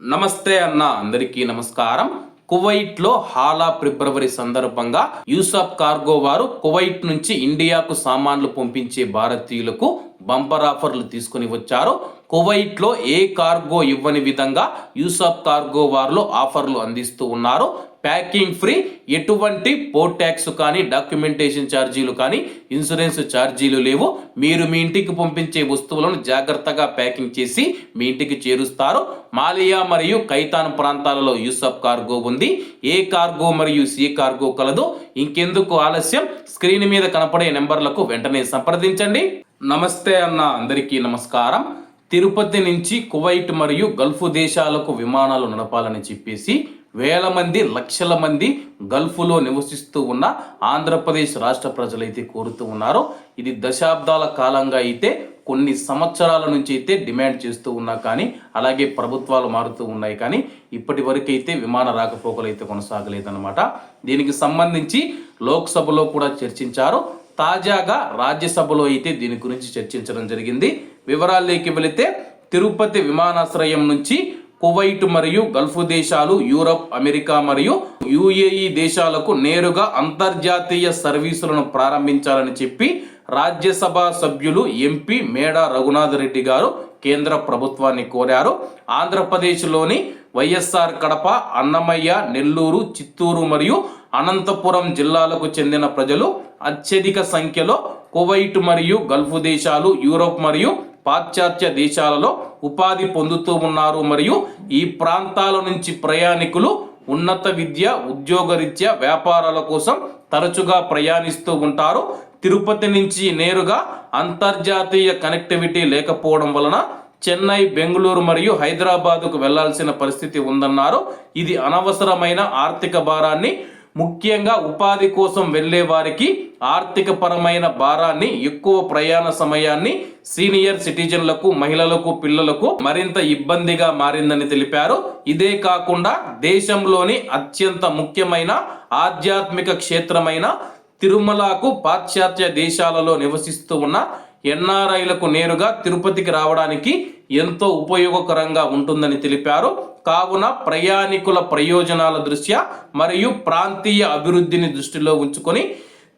నమస్తే అన్న అందరికీ నమస్కారం. కువైట్లో హాలా ఫిబ్రవరి సందర్భంగా యూసఫ్ కార్గో వారు కువైట్ నుంచి ఇండియాకు సామాన్లు పంపించే భారతీయులకు బంపర్ ఆఫర్లు తీసుకుని వచ్చారు. కువైట్లో ఏ కార్గో ఇవ్వని విధంగా యూసఫ్ కార్గో వారు ఆఫర్లు అందిస్తూ ఉన్నారు. ప్యాకింగ్ ఫ్రీ ఎటువంటి పోర్ట్ ట్యాక్స్ కానీ డాక్యుమెంటేషన్ ఛార్జీలు కానీ ఇన్సూరెన్స్ ఛార్జీలు లేవు. మీరు మీ ఇంటికి పంపించే వస్తువులను జాగ్రత్తగా ప్యాకింగ్ చేసి మీ ఇంటికి చేరుస్తారు. మాలియా మరియు కైతాన్ ప్రాంతాలలో యూసఫ్ కార్గో ఉంది. ఏ కార్గో మరియు సి కార్గో కలదు. ఇంకెందుకు ఆలస్యం? స్క్రీన్ మీద కనపడే నెంబర్లకు వెంటనే సంప్రదించండి. నమస్తే అన్న అందరికీ నమస్కారం. తిరుపతి నుంచి కువైట్ మరియు గల్ఫ్ దేశాలకు విమానాలు నడపాలని చెప్పేసి వేల మంది లక్షల మంది గల్ఫ్లో నివసిస్తూ ఉన్న ఆంధ్రప్రదేశ్ రాష్ట్ర ప్రజలైతే కోరుతూ ఉన్నారు. ఇది దశాబ్దాల కాలంగా అయితే కొన్ని సంవత్సరాల నుంచి అయితే డిమాండ్ చేస్తూ ఉన్నా కానీ అలాగే ప్రభుత్వాలు మారుతూ ఉన్నాయి కానీ ఇప్పటి వరకైతే విమాన రాకపోకలు అయితే కొనసాగలేదన్నమాట. దీనికి సంబంధించి లోక్సభలో కూడా చర్చించారు. తాజాగా రాజ్యసభలో అయితే దీని గురించి చర్చించడం జరిగింది. వివరాల్లోకి వెళితే తిరుపతి విమానాశ్రయం నుంచి కువైట్ మరియు గల్ఫ్ దేశాలు యూరప్ అమెరికా మరియు యుఏఈ దేశాలకు నేరుగా అంతర్జాతీయ సర్వీసులను ప్రారంభించాలని చెప్పి రాజ్యసభ సభ్యులు ఎంపీ మేడా రఘునాథ్ రెడ్డి గారు కేంద్ర ప్రభుత్వాన్ని కోరారు. ఆంధ్రప్రదేశ్లోని వైఎస్ఆర్ కడప అన్నమయ్య నెల్లూరు చిత్తూరు మరియు అనంతపురం జిల్లాలకు చెందిన ప్రజలు అత్యధిక సంఖ్యలో కువైట్ మరియు గల్ఫ్ దేశాలు యూరోప్ మరియు పాశ్చాత్య దేశాలలో ఉపాధి పొందుతూ ఉన్నారు. మరియు ఈ ప్రాంతాల నుంచి ప్రయాణికులు ఉన్నత విద్య ఉద్యోగరీత్యా వ్యాపారాల కోసం తరచుగా ప్రయాణిస్తూ ఉంటారు. తిరుపతి నుంచి నేరుగా అంతర్జాతీయ కనెక్టివిటీ లేకపోవడం వలన చెన్నై బెంగళూరు మరియు హైదరాబాదుకు వెళ్ళాల్సిన పరిస్థితి ఉందన్నారు. ఇది అనవసరమైన ఆర్థిక భారాన్ని ముఖ్యంగా ఉపాధి కోసం వెళ్ళే వారికి ఆర్థిక పరమైన భారాన్ని ఎక్కువ ప్రయాణ సమయాన్ని సీనియర్ సిటిజన్లకు మహిళలకు పిల్లలకు మరింత ఇబ్బందిగా మారిందని తెలిపారు. ఇదే కాకుండా దేశంలోని అత్యంత ముఖ్యమైన ఆధ్యాత్మిక క్షేత్రమైన తిరుమలకు పాశ్చాత్య దేశాలలో నివసిస్తూ ఉన్న ఎన్ఆర్ఐలకు నేరుగా తిరుపతికి రావడానికి ఎంతో ఉపయోగకరంగా ఉంటుందని తెలిపారు. కావున ప్రయాణికుల ప్రయోజనాల దృష్ట్యా మరియు ప్రాంతీయ అభివృద్ధిని దృష్టిలో ఉంచుకొని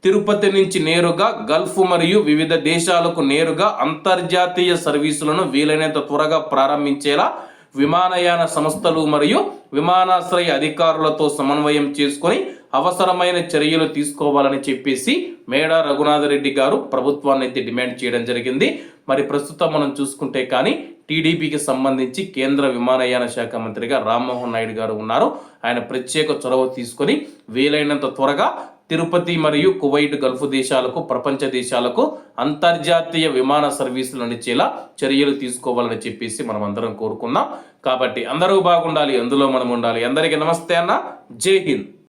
తిరుపతి నుంచి నేరుగా గల్ఫ్ మరియు వివిధ దేశాలకు నేరుగా అంతర్జాతీయ సర్వీసులను వీలైనంత త్వరగా ప్రారంభించేలా విమానయాన సంస్థలు మరియు విమానాశ్రయ అధికారులతో సమన్వయం చేసుకొని అవసరమైన చర్యలు తీసుకోవాలని చెప్పేసి మేడా రఘునాథరెడ్డి గారు ప్రభుత్వాన్ని అయితే డిమాండ్ చేయడం జరిగింది. మరి ప్రస్తుతం మనం చూసుకుంటే కానీ టీడీపీకి సంబంధించి కేంద్ర విమానయాన శాఖ మంత్రిగా రామ్మోహన్ నాయుడు గారు ఉన్నారు. ఆయన ప్రత్యేక చొరవ తీసుకొని వీలైనంత త్వరగా తిరుపతి మరియు కువైట్ గల్ఫ్ దేశాలకు ప్రపంచ దేశాలకు అంతర్జాతీయ విమాన సర్వీసులు నడిచేలా చర్యలు తీసుకోవాలని చెప్పేసి మనం అందరం కోరుకుందాం. కాబట్టి అందరూ బాగుండాలి అందులో మనం ఉండాలి. అందరికీ నమస్తే అన్న. జై హింద్.